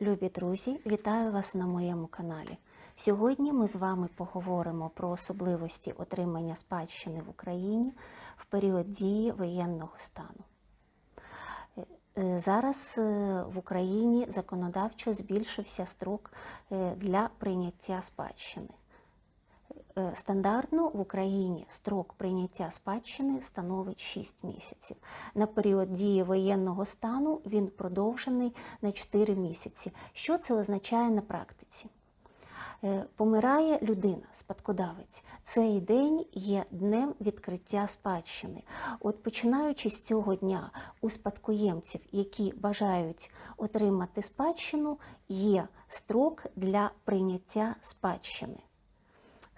Любі друзі, вітаю вас на моєму каналі. Сьогодні ми з вами поговоримо про особливості отримання спадщини в Україні в період дії воєнного стану. Е, Зараз е, в Україні законодавчо збільшився строк е, для прийняття спадщини. Е, Стандартно в Україні строк прийняття спадщини становить 6 місяців. На період дії воєнного стану він продовжений на 4 місяці. Що це означає на практиці? Е, Помирає людина, спадкодавець. Цей день є днем відкриття спадщини. От починаючи з цього дня у спадкоємців, які бажають отримати спадщину, є строк для прийняття спадщини.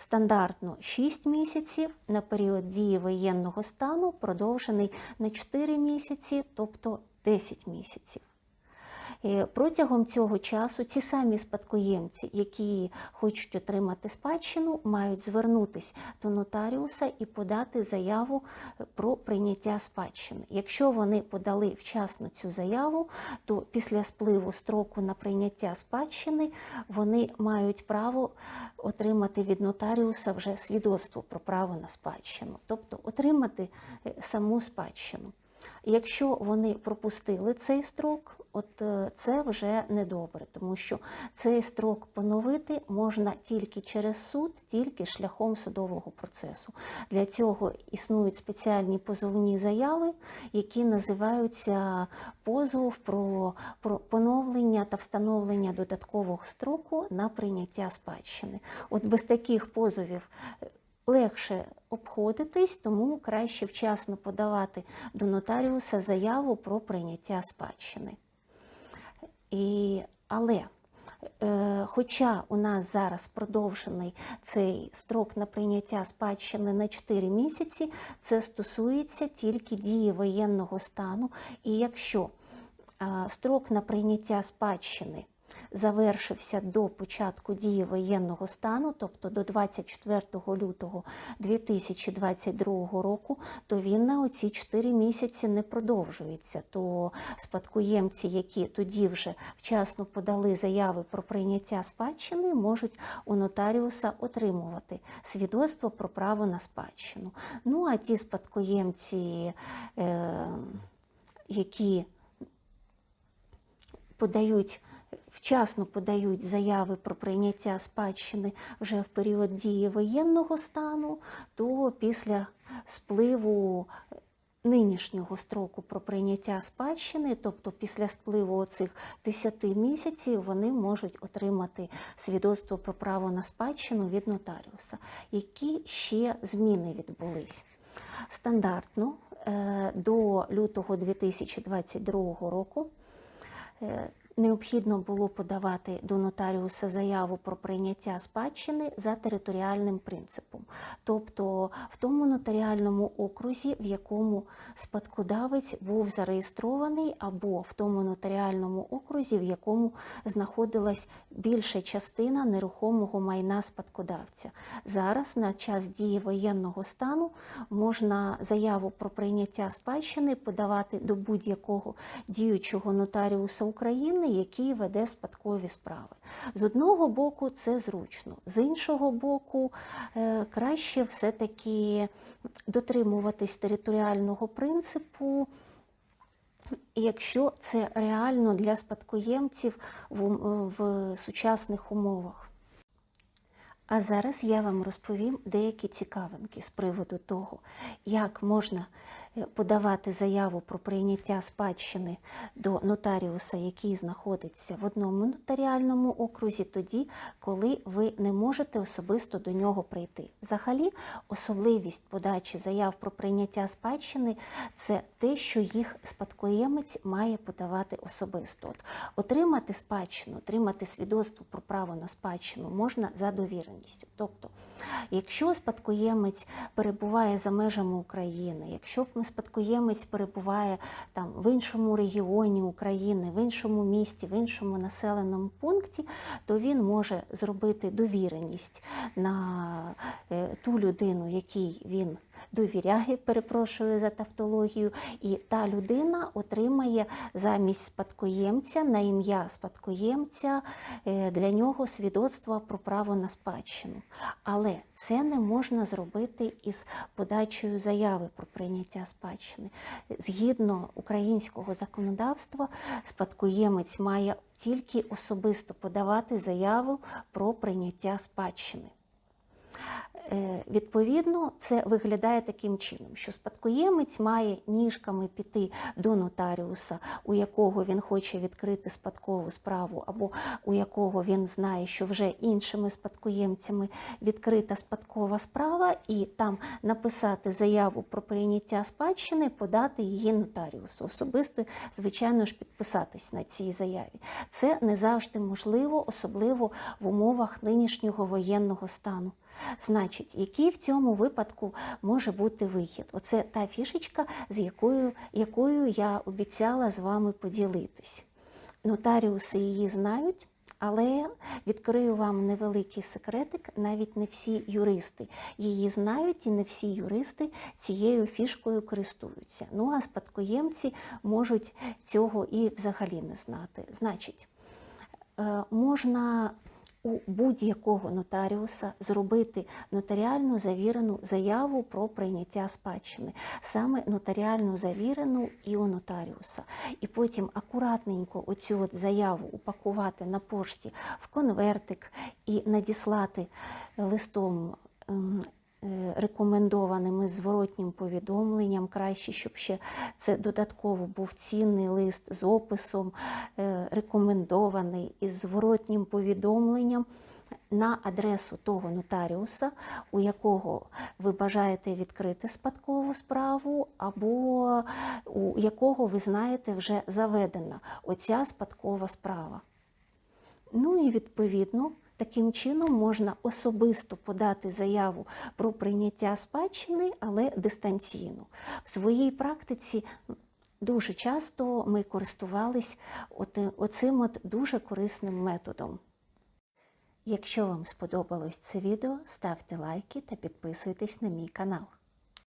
Стандартно 6 місяців на період дії воєнного стану продовжений на 4 місяці, тобто 10 місяців. Е, Протягом цього часу ці самі спадкоємці, які хочуть отримати спадщину, мають звернутися до нотаріуса і подати заяву про прийняття спадщини. Якщо вони подали вчасно цю заяву, то після спливу строку на прийняття спадщини вони мають право отримати від нотаріуса вже свідоцтво про право на спадщину, тобто отримати е, саму спадщину. Якщо вони пропустили цей строк, от е, це вже недобре, тому що цей строк поновити можна тільки через суд, тільки шляхом судового процесу. Для цього існують спеціальні позовні заяви, які називаються позов про, про поновлення та встановлення додаткового строку на прийняття спадщини. От без таких позовів е, легше обходитись, тому краще вчасно подавати до нотаріуса заяву про прийняття спадщини. І, але е, хоча у нас зараз продовжений цей строк на прийняття спадщини на 4 місяці, це стосується тільки дії воєнного стану. І якщо е, строк на прийняття спадщини завершився до початку дії воєнного стану, тобто до 24 лютого 2022 року, то він на оці 4 місяці не продовжується. То спадкоємці, які тоді вже вчасно подали заяви про прийняття спадщини, можуть у нотаріуса отримувати свідоцтво про право на спадщину. Ну а ті спадкоємці, е, які подають вчасно подають заяви про прийняття спадщини вже в період дії воєнного стану, то після спливу нинішнього строку про прийняття спадщини, тобто після спливу цих 10 місяців, вони можуть отримати свідоцтво про право на спадщину від нотаріуса. Які ще зміни відбулись? Стандартно е, до лютого 2022 року е, необхідно було подавати до нотаріуса заяву про прийняття спадщини за територіальним принципом, тобто в тому нотаріальному окрузі, в якому спадкодавець був зареєстрований, або в тому нотаріальному окрузі, в якому знаходилась більша частина нерухомого майна спадкодавця. Зараз на час дії воєнного стану можна заяву про прийняття спадщини подавати до будь-якого діючого нотаріуса України який веде спадкові справи. З одного боку, це зручно, з іншого боку, е, краще все-таки дотримуватись територіального принципу. Якщо це реально для спадкоємців в, в сучасних умовах. А зараз я вам розповім деякі цікавинки з приводу того, як можна е, подавати заяву про прийняття спадщини до нотаріуса, який знаходиться в одному нотаріальному окрузі, тоді, коли ви не можете особисто до нього прийти. Взагалі, особливість подачі заяв про прийняття спадщини це те, що їх спадкоємець має подавати особисто. От, отримати спадщину, отримати свідоцтво про право на спадщину можна за довіреністю. Тобто, якщо спадкоємець перебуває за межами України, якщо спадкоємець перебуває там в іншому регіоні України, в іншому місті, в іншому населеному пункті, то він може зробити довіреність на е, ту людину, якій він довіряє, перепрошую за тавтологію, і та людина отримає замість спадкоємця на ім'я спадкоємця е, для нього свідоцтво про право на спадщину. Але це не можна зробити із подачею заяви про прийняття спадщини. Згідно українського законодавства, спадкоємець має тільки особисто подавати заяву про прийняття спадщини. Е, Відповідно, це виглядає таким чином, що спадкоємець має ніжками піти до нотаріуса, у якого він хоче відкрити спадкову справу, або у якого він знає, що вже іншими спадкоємцями відкрита спадкова справа, і там написати заяву про прийняття спадщини, подати її нотаріусу. Особисто, звичайно ж, підписатись на цій заяві. Це не завжди можливо, особливо в умовах нинішнього воєнного стану. Значить, який в цьому випадку може бути вихід? Оце та фішечка, з якою, якою я обіцяла з вами поділитись. Нотаріуси її знають. Але відкрию вам невеликий секретик, навіть не всі юристи її знають, і не всі юристи цією фішкою користуються. Ну а спадкоємці можуть цього і взагалі не знати. Значить, е, можна у будь-якого нотаріуса зробити нотаріально завірену заяву про прийняття спадщини, саме нотаріально завірену і у нотаріуса. І потім акуратненько оцю от заяву упакувати на пошті в конвертик і надіслати листом. Е, Рекомендованим зворотнім повідомленням, краще, щоб ще це додатково був цінний лист з описом, е, рекомендований із зворотнім повідомленням на адресу того нотаріуса, у якого ви бажаєте відкрити спадкову справу, або у якого ви знаєте вже заведена оця спадкова справа. Ну і відповідно. Таким чином можна особисто подати заяву про прийняття спадщини, але дистанційно. В своїй практиці дуже часто ми користувались оцим от дуже корисним методом. Якщо вам сподобалось це відео, ставте лайки та підписуйтесь на мій канал.